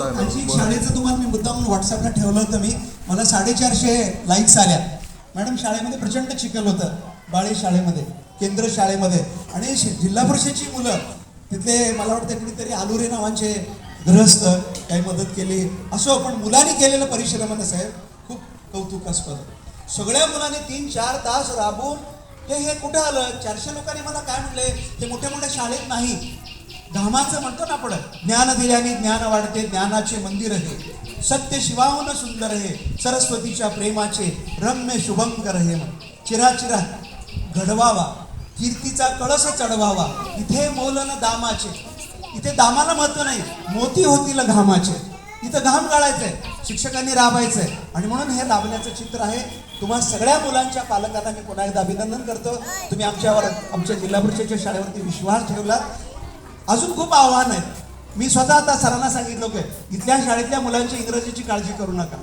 आणखी शाळेचं तुम्हाला मी मुद्दाम व्हॉट्सअपला ठेवलं होतं मी. मला साडेचारशे लाईक्स आल्या. मॅडम शाळेमध्ये प्रचंड चिखल होतं. बाळे शाळेमध्ये केंद्र शाळेमध्ये. आणि जिल्हा परिषदची मुलं तिथले मला वाटतं कुणीतरी आलुरे नावांचे गृहस्थ काही मदत केली. असो पण मुलांनी केलेलं परिश्रमानं साहेब? खूप कौतुकास्पद. सगळ्या मुलांनी तीन चार तास राबून हे हे कुठं आलं? चारशे लोकांनी मला काय म्हटले? ते मोठ्या मोठ्या शाळेत नाही. धामाचं म्हणतो ना आपण ज्ञान दिल्याने ज्ञान वाढते ज्ञानाचे मंदिर हे सत्य शिवाहून सुंदर हे सरस्वतीच्या प्रेमाचे रम्य शुभंकर हे चिराचिरा घडवावा कीर्तीचा कळस चढवावा इथे मोलन दामाचे इथे दामाला महत्त्व नाही मोती होतील घामाचे. इथं घाम गाळायचंय शिक्षकांनी राबायचंय. आणि म्हणून हे राबण्याचं चित्र आहे. तुम्हा सगळ्या मुलांच्या पालकांना मी पुन्हा एकदा अभिनंदन करतो. तुम्ही आमच्यावर आमच्या जिल्हा परिषदेच्या शाळेवरती विश्वास ठेवला अजून खूप आव्हान आहेत. मी स्वतः आता सरांना सांगितलं की इथल्या शाळेतल्या मुलांची इंग्रजीची काळजी करू नका.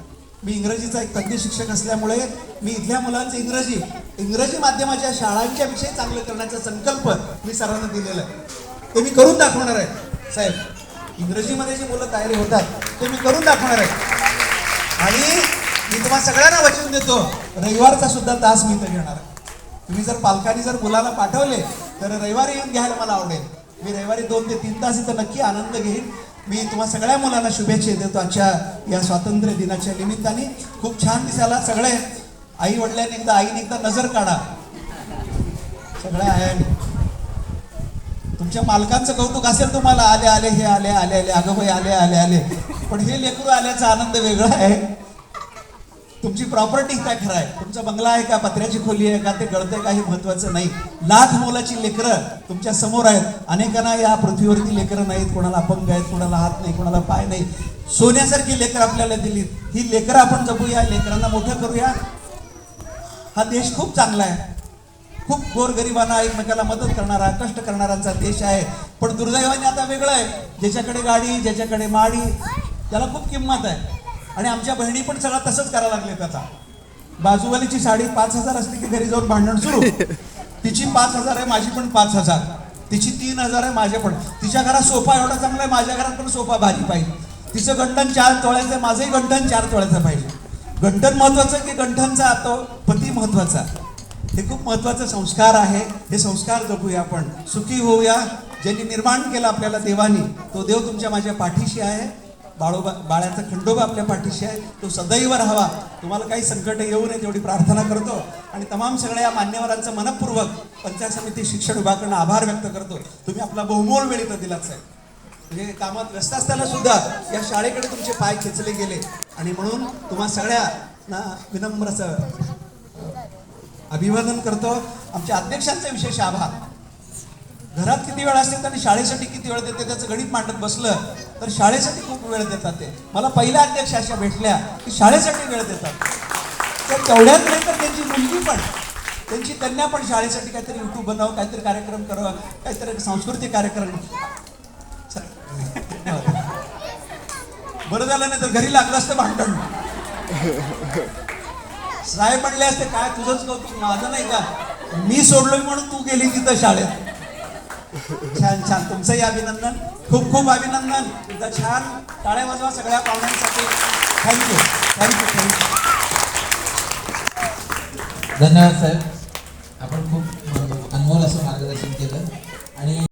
मी इंग्रजीचा एक तज्ञ शिक्षक असल्यामुळे मी इथल्या मुलांचं इंग्रजी इंग्रजी माध्यमाच्या शाळांच्या विषयी चांगलं करण्याचा संकल्प मी सरांना दिलेला आहे. ते मी करून दाखवणार आहे साहेब इंग्रजीमध्ये जी मुलं तयारी होतात ते मी करून दाखवणार आहे आणि मी तुम्हाला सगळ्यांना वचन देतो रविवारचा सुद्धा तास मी इथं घेणार आहे. तुम्ही जर पालकांनी जर मुलाला पाठवले तर रविवारी येऊन घ्यायला मला आवडेल. मी रविवारी दोन ते तीन तास इथं नक्की आनंद घेईन. मी तुम्हा सगळ्या मुलांना शुभेच्छा देतो आजच्या या स्वातंत्र्य दिनाच्या निमित्ताने. खूप छान दिसायला सगळे आई वडिलांनी एकदा आईने एकदा नजर काढा. सगळ्या आयांनी. तुमच्या मालकांचं कौतुक असेल तुम्हाला आले आले हे आले आले आले अगं भाई आले आले आले. पण हे लेकरू आल्याचा आनंद वेगळा आहे. तुमची प्रॉपर्टी काय खरं आहे? तुमचा बंगला आहे का? पत्र्याची खोली आहे का? ते गळतंय काही महत्वाचं नाही. लाख मोलाची लेकरं तुमच्यासमोर आहेत. अनेकांना या पृथ्वीवरती लेकरं नाहीत. कोणाला अपंग आहेत कोणाला हात नाही कोणाला पाय नाही. सोन्यासारखी लेकरं आपल्याला दिली ही लेकरं आपण जपूया लेकरांना मोठं करूया. हा देश खूप चांगला आहे. खूप गोरगरिबांना एकमेकाला मदत करणारा कष्ट करणाराचा देश आहे. पण दुर्दैवाने आता वेगळं आहे. ज्याच्याकडे गाडी ज्याच्याकडे माडी त्याला खूप किंमत आहे. आणि आमच्या बहिणी पण सगळं तसंच करायला लागले त्याचा बाजूवालीची साडी पाच हजार असली की घरी जाऊन भांडण सुरू. तिची पाच हजार आहे माझी पण पाच हजार. तिची तीन हजार आहे माझे पण. तिच्या घरात सोफा एवढा चांगला आहे माझ्या घरात पण सोफा भारी पाहिजे. तिचं गंठन चार तोळ्याचं आहे माझंही गंठन चार तोळ्याचं पाहिजे. गंठन महत्वाचं की गंठनचा तो पती महत्त्वाचा. हे खूप महत्त्वाचा संस्कार आहे. हे संस्कार जपूया आपण. सुखी होऊया. ज्यांनी निर्माण केलं आपल्याला देवानी तो देव तुमच्या माझ्या पाठीशी आहे. बाळोबा बाळ्याचा खंडोबा आपल्या पाठीशी आहे. तो सदैव राहावा. तुम्हाला काही संकट येऊ नये तेवढी प्रार्थना करतो. आणि तमाम सगळ्या या मान्यवरांचं मनपूर्वक पंचायत समिती शिक्षण विभागाकडनं आभार व्यक्त करतो. तुम्ही आपला बहुमोल वेळ इथं दिलाच आहे म्हणजे कामात व्यस्त असताना सुद्धा या शाळेकडे तुमचे पाय खेचले गेले. आणि म्हणून तुम्हा सगळ्यांना विनम्र असं अभिवादन करतो. आमच्या अध्यक्षांचे विशेष आभार. घरात किती वेळ असते आणि शाळेसाठी किती वेळ देते त्याचं गणित मांडत बसलं तर शाळेसाठी खूप वेळ देतात ते. मला पहिल्या अध्यक्ष अशा भेटल्या की शाळेसाठी वेळ देतात. तर तेवढ्याच नाही तर त्यांची मुलगी पण त्यांची कन्या पण शाळेसाठी काहीतरी युट्यूब बनव काहीतरी कार्यक्रम करावं काहीतरी सांस्कृतिक कार्यक्रम. बरं झालं नाही तर घरी लागलं असतं भांडण. साहेब म्हणले असते काय तुझंच कौतुक माझं नाही का? मी सोडलोय म्हणून तू गेली तिथं शाळेत. छान छान तुमचंही अभिनंदन. खूप खूप अभिनंदन. एकदा छान टाळ्या वाजवा सगळ्या पाहुण्यांसाठी. थँक्यू थँक्यू थँक्यू धन्यवाद साहेब. आपण खूप अनमोल असं मार्गदर्शन केलं. आणि